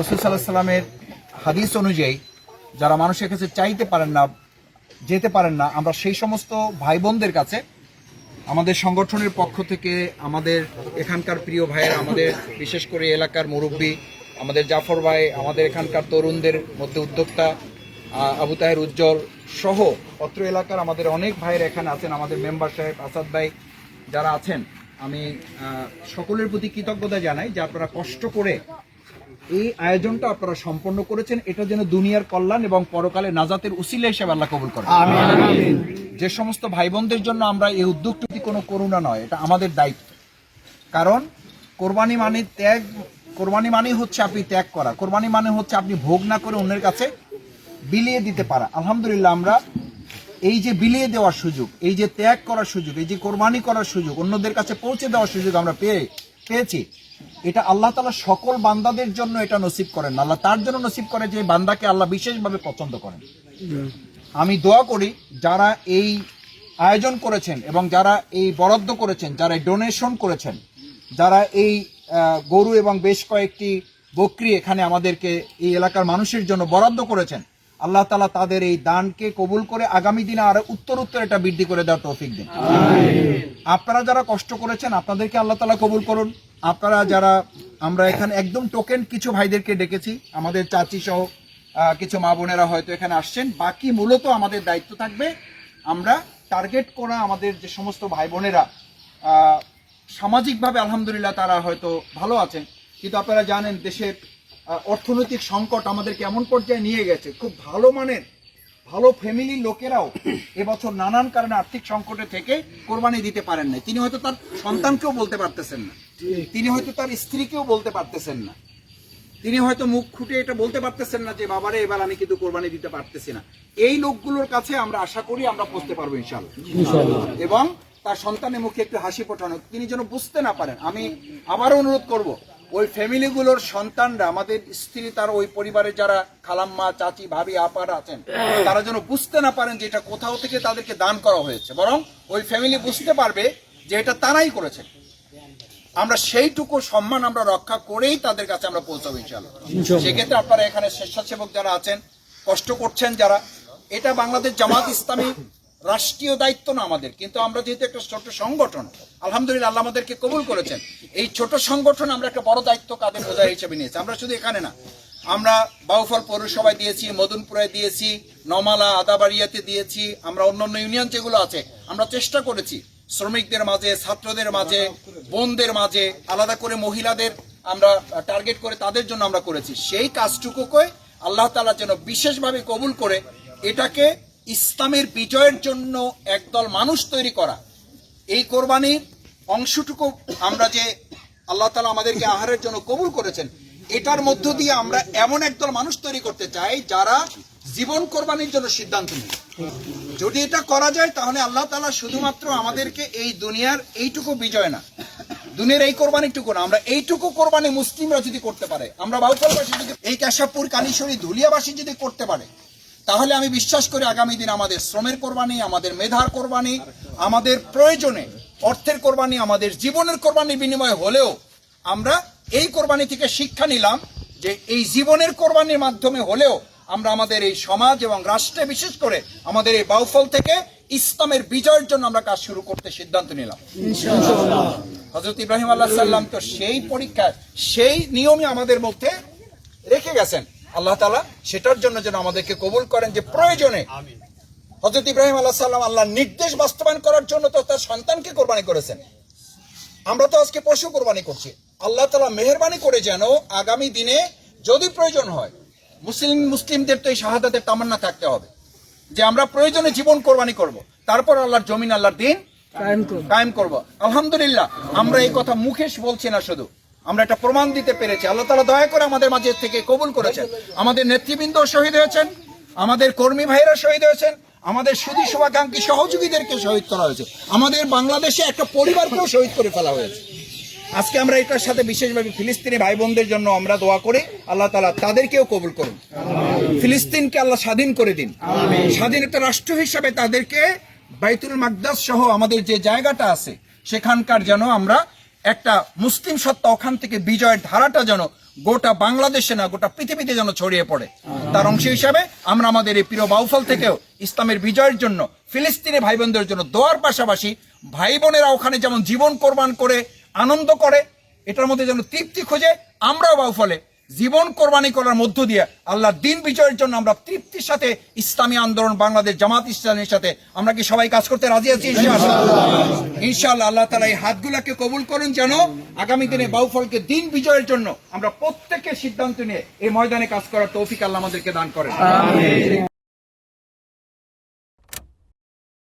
রসুল সাল্লাহ সাল্লামের হাদিস অনুযায়ী, যারা মানুষের কাছে চাইতে পারেন না, যেতে পারেন না, আমরা সেই সমস্ত ভাই বোনদের কাছে, আমাদের সংগঠনের পক্ষ থেকে আমাদের এখানকার প্রিয় ভাইয়ের, আমাদের বিশেষ করে এলাকার মুরব্বী, আমাদের জাফর ভাই, আমাদের এখানকার তরুণদের মধ্যে উদ্যোক্তা আবু তাহের উজ্জ্বল সহ অত্র এলাকার আমাদের অনেক ভাইয়ের এখানে আছেন, আমাদের মেম্বার সাহেব আসাদ ভাই যারা আছেন। আমি সকলের প্রতি কৃতজ্ঞতা জানাই যে আপনারা কষ্ট করে এই আয়োজনটা আপনারা সম্পন্ন করেছেন এটা যেন দুনিয়ার কল্যাণ এবং পরকালে নাজাতের উসিলা হিসেবে আল্লাহ কবুল করেন। যে সমস্ত ভাই বোনদের জন্য আমরা এই উদ্যোগটি কোনো করুণা নয় এটা আমাদের দায়িত্ব। কারণ কোরবানি মানে ত্যাগ কোরবানি মানে হচ্ছে আপনি ত্যাগ করা। কোরবানি মানে হচ্ছে আপনি ভোগ না করে অন্যের কাছে বিলিয়ে দিতে পারা। আলহামদুলিল্লাহ আমরা এই যে বিলিয়ে দেওয়ার সুযোগ এই যে ত্যাগ করার সুযোগ এই যে কোরবানি করার সুযোগ অন্যদের কাছে পৌঁছে দেওয়ার সুযোগ আমরা পেয়ে পেয়েছি। এটা আল্লাহ তালা সকল বান্দাদের জন্য এটা নসিব করেন। আল্লাহ তার জন্য নসিব করে যে বান্দাকে আল্লাহ বিশেষভাবে পছন্দ করেন। আমি দোয়া করি, যারা এই আয়োজন করেছেন এবং যারা এই বরাদ্দ করেছেন, যারা ডোনেশন করেছেন, যারা এই গরু এবং বেশ কয়েকটি বকরি এখানে আমাদেরকে এই এলাকার মানুষের জন্য বরাদ্দ করেছেন আল্লাহ তালা তাদের এই দানকে কবুল করে আগামী দিনে আরও উত্তর উত্তর এটা বৃদ্ধি করে দেওয়ার তৌফিক দিন। আপনারা যারা কষ্ট করেছেন আপনাদেরকে আল্লাহ তালা কবুল করুন। আপনারা যারা আমরা এখানে একদম টোকেন কিছু ভাইদেরকে ডেকেছি আমাদের চাচি সহ কিছু মা বোনেরা হয়তো এখানে আসছেন। বাকি মূলত আমাদের দায়িত্ব থাকবে আমরা টার্গেট করা আমাদের যে সমস্ত ভাই বোনেরা সামাজিকভাবে আলহামদুলিল্লাহ তারা হয়তো ভালো আছেন। কিন্তু আপনারা জানেন দেশের অর্থনৈতিক সংকট আমাদেরকে এমন পর্যায়ে নিয়ে গেছে। খুব ভালো মানের ভালো ফ্যামিলির লোকেরাও এবছর নানান কারণে আর্থিক সংকটে থেকে কোরবানি দিতে পারেন না তিনি হয়তো তার সন্তানকেও বলতে পারতেছেন না। তিনি হয়তো তার স্ত্রীকেও বলতে পারতেছেন না। তিনি হয়তো মুখ খুঁটে এটা বলতে পারতেছেন না যে বাবারে এবার আমি কিন্তু কোরবানি দিতে পারতেছি না। এই লোকগুলোর কাছে আমরা আশা করি আমরা পৌঁছতে পারব ইনশাল্লাহ এবং তার সন্তানের মুখে একটু হাসি ফোটানো তিনি যেন বুঝতে না পারেন। আমি আবারও অনুরোধ করব ওই ফ্যামিলিগুলোর সন্তানরা আমাদের স্ত্রী তার ওই পরিবারের যারা খালাম্মা চাচি ভাবি আপারা আছেন তারা যেন বুঝতে না পারেন যে এটা কোথাও থেকে তাদেরকে দান করা হয়েছে। বরং ওই ফ্যামিলি বুঝতে পারবে যে এটা তারাই করেছে। আমরা সেইটুকু সম্মান আমরা রক্ষা করেই তাদের কাছে আমরা পৌঁছাবো ইনশাল্লাহ সেক্ষেত্রে আপনারা এখানে স্বেচ্ছাসেবক যারা আছেন কষ্ট করছেন যারা এটা বাংলাদেশ জামাত ইসলামী রাষ্ট্রীয় দায়িত্ব না আমাদের, কিন্তু আমরা যেহেতু একটা ছোট সংগঠন, আলহামদুলিল্লাহ আল্লাহ আমাদেরকে কবুল করেছেন। এই ছোট সংগঠন আমরা একটা বড় দায়িত্ব কাদের বোঝাই হিসেবে নিয়েছি, আমরা শুধু এখানে না। আমরা বাউফল পৌরসভায় দিয়েছি মদনপুরে দিয়েছি, নমালা, আদাবাড়িয়াতে দিয়েছি, আমরা অন্যান্য ইউনিয়ন যেগুলো আছে, আমরা চেষ্টা করেছি শ্রমিকদের মাঝে, ছাত্রদের মাঝে, বোনদের মাঝে, আলাদা করে মহিলাদের আমরা টার্গেট করে তাদের জন্য আমরা করেছি। সেই কাজটুকুকে আল্লাহ তালা যেন বিশেষভাবে কবুল করে, এটাকে ইসলামের বিজয়ের জন্য একদল মানুষ তৈরি করা। এই কোরবানির অংশটুকু আমরা যে আল্লাহ তালা আমাদেরকে আহারের জন্য কবুল করেছেন, এটার মধ্য দিয়ে আমরা এমন একদল মানুষ তৈরি করতে চাই যারা জীবন কোরবানির জন্য সিদ্ধান্ত নেয়। যদি এটা করা যায়, তাহলে আল্লাহ তালা শুধুমাত্র আমাদেরকে এই দুনিয়ার এইটুকু বিজয় না, দুনিয়ার এই কোরবানিটুকু না, আমরা এইটুকু কোরবানি মুসলিমরা যদি করতে পারে, আমরা বাউফলবাসী যদি এই কেশবপুর কালীশ্বরী ধুলিয়াবাসী যদি করতে পারে তাহলে আমি বিশ্বাস করি আগামী দিন আমাদের শ্রমের কোরবানি, আমাদের মেধার কোরবানি, আমাদের প্রয়োজনে অর্থের কোরবানি, আমাদের জীবনের কোরবানির বিনিময়ে হলেও আমরা এই কোরবানি থেকে শিক্ষা নিলাম যে এই জীবনের কোরবানির মাধ্যমে হলেও আমরা আমাদের এই সমাজ এবং রাষ্ট্রে বিশেষ করে আমাদের এই বাউফল থেকে ইসলামের বিজয়ের জন্য আমরা কাজ শুরু করতে সিদ্ধান্ত নিলাম। হজরত ইব্রাহিম আল্লাহ সাল্লাম তো সেই পরীক্ষা সেই নিয়মই আমাদের মধ্যে রেখে গেছেন। আল্লাহ তালা সেটার জন্য যেন আমাদেরকে কবুল করেন যে প্রয়োজনে হজরত ইব্রাহিম আল্লাহ সাল্লাম আল্লাহর নির্দেশ বাস্তবায়ন করার জন্য তো তার সন্তানকে কোরবানি করেছেন। আমরা তো আজকে পশু কোরবানি করছি। আল্লাহ তালা মেহরবানি করে যেন আগামী দিনে যদি প্রয়োজন হয় মুসলিম মুসলিমদের তো এই শাহাদাতের তামান্না থাকতে হবে যে আমরা প্রয়োজনে জীবন কোরবানি করব। তারপর আল্লাহর জমিন আল্লাহর দিন কায়েম করব। আলহামদুলিল্লাহ আমরা এই কথা মুখেশ বলছি না শুধু। আমরা একটা প্রমাণ দিতে পেরেছি। আল্লাহ তালা দয়া করে আমাদের মাঝে থেকে কবুল করেছেন। আমাদের নেতৃবৃন্দ শহীদ হয়েছেন আমাদের কর্মী ভাইরা শহীদ হয়েছেন আমাদের সুদী শুভাকাঙ্ক্ষী সহযোগীদেরকে শহীদ করা হয়েছে। আমাদের বাংলাদেশে একটা পরিবারকেও শহীদ করে ফেলা হয়েছে। আজকে আমরা এটার সাথে বিশেষভাবে ফিলিস্তিনি ভাই বোনদের জন্য আমরা দোয়া করি আল্লাহ তালা তাদেরকেও কবুল করুন। ফিলিস্তিনকে আল্লাহ স্বাধীন করে দিন। স্বাধীন একটা রাষ্ট্র হিসাবে তাদেরকে বাইতুল মাকদাস সহ আমাদের যে জায়গাটা আছে সেখানকার যেন আমরা একটা মুসলিম সত্তা ওখান থেকে বিজয়ের ধারাটা যেন গোটা বাংলাদেশে না, গোটা পৃথিবীতে যেন ছড়িয়ে পড়ে। তার অংশ হিসাবে আমরা আমাদের এই প্রিয় বাউফল থেকেও ইসলামের বিজয়ের জন্য, ফিলিস্তিনি ভাই বোনদের জন্য দোয়ার পাশাপাশি ভাই বোনেরা ওখানে যেমন জীবন কোরবান করে, আনন্দ করে, এটার মধ্যে যেন তৃপ্তি খোঁজে, আমরাও বাউফলে জীবন কোরবানি করার মধ্য দিয়ে আল্লাহর দিন বিজয়ের জন্য আমরা তৃপ্তির সাথে ইসলামী আন্দোলন, বাংলাদেশ জামাত ইসলামের সাথে আমরা কি সবাই কাজ করতে রাজি আছি ইনশাআল্লাহ? আল্লাহ তালা এই হাতগুলাকে কবুল করুন যেন আগামী দিনে বাউফলকে দিন বিজয়ের জন্য আমরা প্রত্যেকের সিদ্ধান্ত নিয়ে এই ময়দানে কাজ করার তৌফিক আল্লাহ আমাদেরকে দান করেন।